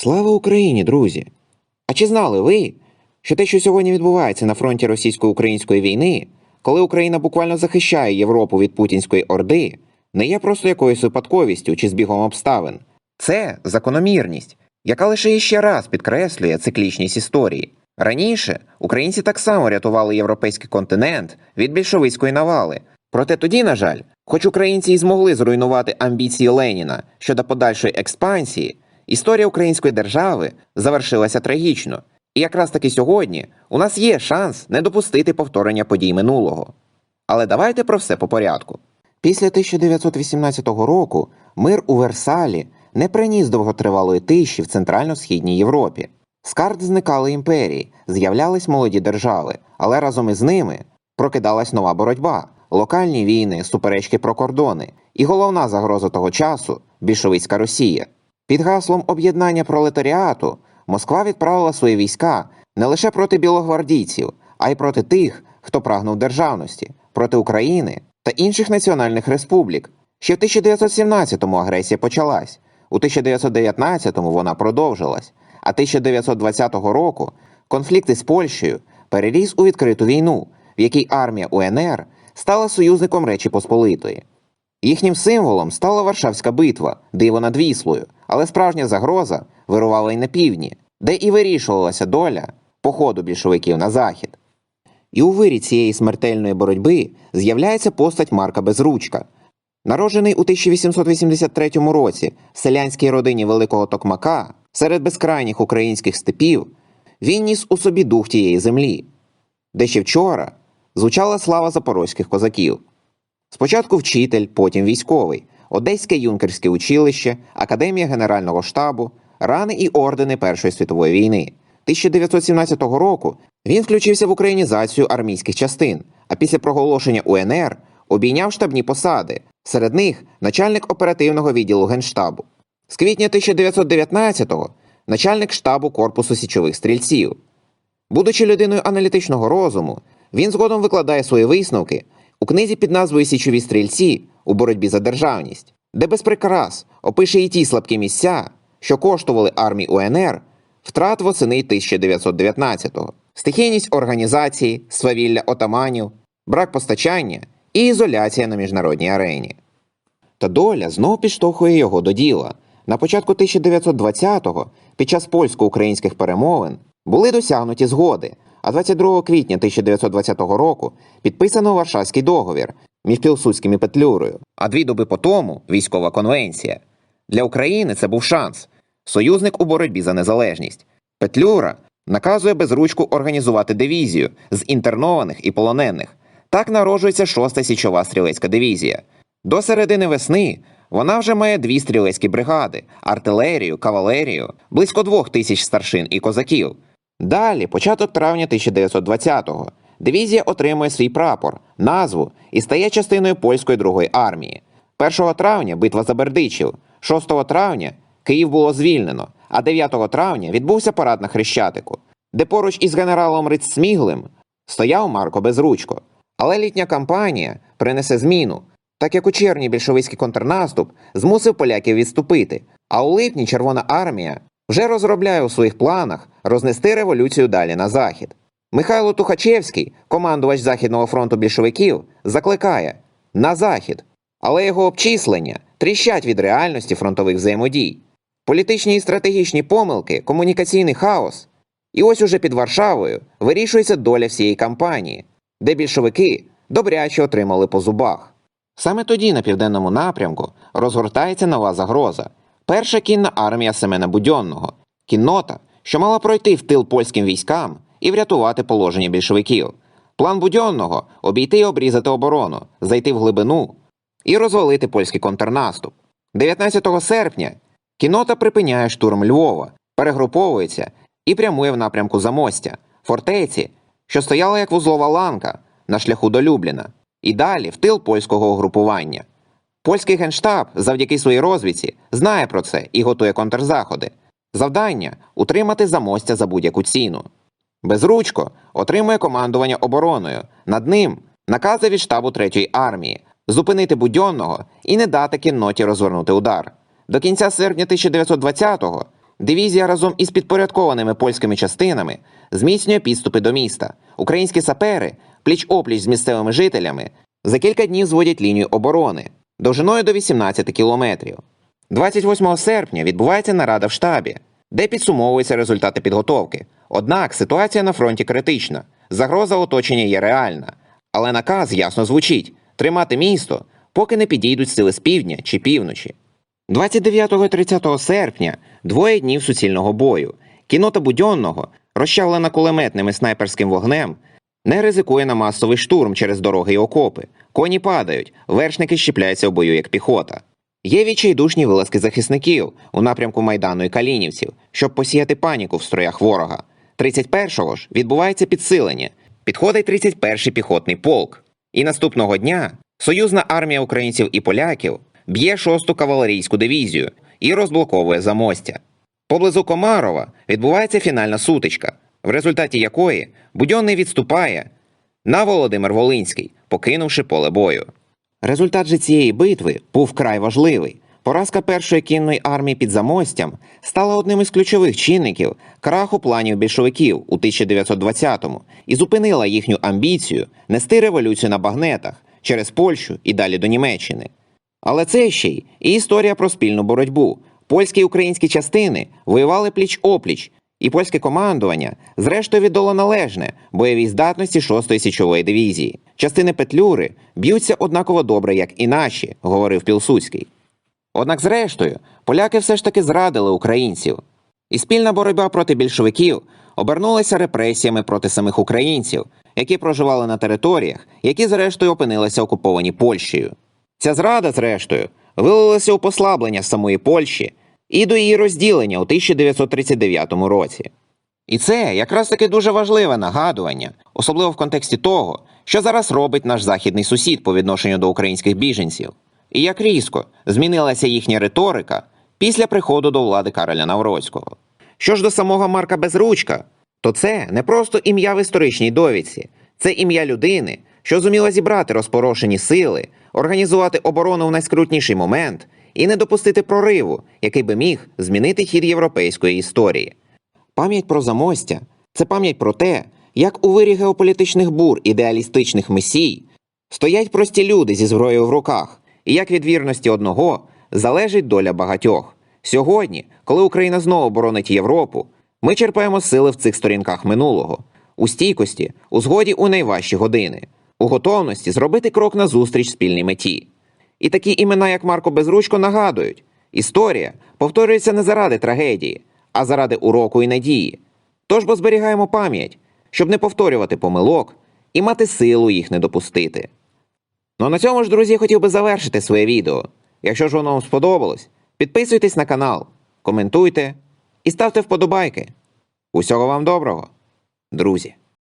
Слава Україні, друзі! А чи знали ви, що те, що сьогодні відбувається на фронті російсько-української війни, коли Україна буквально захищає Європу від путінської орди, не є просто якоюсь випадковістю чи збігом обставин? Це закономірність, яка лише іще раз підкреслює циклічність історії. Раніше українці так само рятували європейський континент від більшовицької навали. Проте тоді, на жаль, хоч українці і змогли зруйнувати амбіції Леніна щодо подальшої експансії, історія української держави завершилася трагічно. І якраз таки сьогодні у нас є шанс не допустити повторення подій минулого. Але давайте про все по порядку. Після 1918 року мир у Версалі не приніс довготривалої тиші в центрально-східній Європі. З карт зникали імперії, з'являлись молоді держави, але разом із ними прокидалась нова боротьба, локальні війни, суперечки про кордони і головна загроза того часу більшовицька Росія. Під гаслом об'єднання пролетаріату Москва відправила свої війська не лише проти білогвардійців, а й проти тих, хто прагнув державності, проти України та інших національних республік. Ще в 1917-му агресія почалась, у 1919-му вона продовжилась, а 1920 року конфлікт із Польщею переріс у відкриту війну, в якій армія УНР стала союзником Речі Посполитої. Їхнім символом стала Варшавська битва, диво над Віслою, але справжня загроза вирувала й на півдні, де і вирішувалася доля походу більшовиків на захід. І у вирі цієї смертельної боротьби з'являється постать Марка Безручка. Народжений у 1883 році в селянській родині Великого Токмака серед безкрайніх українських степів, він ніс у собі дух тієї землі, де ще вчора звучала слава запорозьких козаків. Спочатку вчитель, потім військовий, Одеське юнкерське училище, Академія Генерального штабу, рани і ордени Першої світової війни. 1917 року він включився в українізацію армійських частин, а після проголошення УНР обійняв штабні посади, серед них начальник оперативного відділу Генштабу. З квітня 1919-го начальник штабу Корпусу січових стрільців. Будучи людиною аналітичного розуму, він згодом викладає свої висновки у книзі під назвою Січові стрільці у боротьбі за державність, де без прикрас опише і ті слабкі місця, що коштували армії УНР втрат восени 1919-го, стихійність організації, свавілля отаманів, брак постачання і ізоляція на міжнародній арені. Та доля знов підштовхує його до діла. На початку 1920-го, під час польсько-українських перемовин, були досягнуті згоди, а 22 квітня 1920 року підписано Варшавський договір між Пілсудським і Петлюрою, а дві доби по тому військова конвенція. Для України це був шанс союзник у боротьбі за незалежність. Петлюра наказує безручку організувати дивізію з інтернованих і полонених. Так народжується шоста січова стрілецька дивізія. До середини весни вона вже має дві стрілецькі бригади, артилерію, кавалерію, близько двох тисяч старшин і козаків. Далі, початок травня 1920-го, дивізія отримує свій прапор, назву і стає частиною польської другої армії. 1 травня битва за Бердичів, 6 травня Київ було звільнено, а 9 травня відбувся парад на Хрещатику, де поруч із генералом Рицсміглим стояв Марко Безручко. Але літня кампанія принесе зміну, так як у червні більшовицький контрнаступ змусив поляків відступити, а у липні Червона армія вже розробляє у своїх планах рознести революцію далі на захід. Михайло Тухачевський, командувач Західного фронту більшовиків, закликає на захід, але його обчислення тріщать від реальності фронтових взаємодій. Політичні і стратегічні помилки, комунікаційний хаос. І ось уже під Варшавою вирішується доля всієї кампанії, де більшовики добряче отримали по зубах. Саме тоді на південному напрямку розгортається нова загроза. Перша кінна армія Семена Будьонного, кіннота, що мала пройти в тил польським військам і врятувати положення більшовиків. План Будьонного обійти і обрізати оборону, зайти в глибину і розвалити польський контрнаступ. 19 серпня кіннота припиняє штурм Львова, перегруповується і прямує в напрямку Замостя, фортеці, що стояла як вузлова ланка на шляху до Любліна, і далі в тил польського угрупування. Польський генштаб завдяки своїй розвідці знає про це і готує контрзаходи. Завдання утримати замостя за будь-яку ціну. Безручко отримує командування обороною. Над ним накази від штабу Третьої армії зупинити Будьонного і не дати кінноті розвернути удар. До кінця серпня 1920-го Дивізія разом із підпорядкованими польськими частинами зміцнює підступи до міста. Українські сапери, пліч-опліч з місцевими жителями, за кілька днів зводять лінію оборони довжиною до 18 кілометрів. 28 серпня відбувається нарада в штабі, де підсумовуються результати підготовки. Однак ситуація на фронті критична, загроза оточення є реальна, але наказ ясно звучить тримати місто, поки не підійдуть сили з півдня чи півночі. 29 і 30 серпня двоє днів суцільного бою. Кінота Будьонного, розчавлена кулеметним і снайперським вогнем, не ризикує на масовий штурм через дороги й окопи. Коні падають, вершники щепляються в бою як піхота. Є відчайдушні вилазки захисників у напрямку Майдану і Калінівців, щоб посіяти паніку в строях ворога. 31-го ж відбувається підсилення. Підходить 31-й піхотний полк. І наступного дня союзна армія українців і поляків б'є 6-ту кавалерійську дивізію і розблоковує замостя. Поблизу Комарова відбувається фінальна сутичка, в результаті якої Будьонний відступає на Володимир Волинський, покинувши поле бою. Результат же цієї битви був край важливий. Поразка першої кінної армії під Замостям стала одним із ключових чинників краху планів більшовиків у 1920-му і зупинила їхню амбіцію нести революцію на багнетах через Польщу і далі до Німеччини. Але це ще й історія про спільну боротьбу. Польські і українські частини воювали пліч-опліч, і польське командування зрештою віддало належне бойовій здатності 6-ї січової дивізії. Частини Петлюри б'ються однаково добре, як і наші, говорив Пілсудський. Однак, зрештою, поляки все ж таки зрадили українців, і спільна боротьба проти більшовиків обернулася репресіями проти самих українців, які проживали на територіях, які зрештою опинилися окуповані Польщею. Ця зрада, зрештою, вилилася у послаблення самої Польщі і до її розділення у 1939 році. І це якраз таки дуже важливе нагадування, особливо в контексті того, що зараз робить наш західний сусід по відношенню до українських біженців, і як різко змінилася їхня риторика після приходу до влади Кароля Навроцького. Що ж до самого Марка Безручка, то це не просто ім'я в історичній довідці, це ім'я людини, що зуміла зібрати розпорошені сили, організувати оборону в найскрутніший момент і не допустити прориву, який би міг змінити хід європейської історії. Пам'ять про замостя це пам'ять про те, як у вирі геополітичних бур ідеалістичних месій стоять прості люди зі зброєю в руках, і як від вірності одного залежить доля багатьох. Сьогодні, коли Україна знову боронить Європу, ми черпаємо сили в цих сторінках минулого, у стійкості, у згоді у найважчі години, у готовності зробити крок назустріч спільній меті. І такі імена, як Марко Безручко, нагадують: історія повторюється не заради трагедії, а заради уроку і надії. Тож бо зберігаємо пам'ять, щоб не повторювати помилок і мати силу їх не допустити. Ну на цьому ж, друзі, хотів би завершити своє відео. Якщо ж воно вам сподобалось, підписуйтесь на канал, коментуйте і ставте вподобайки. Усього вам доброго, друзі!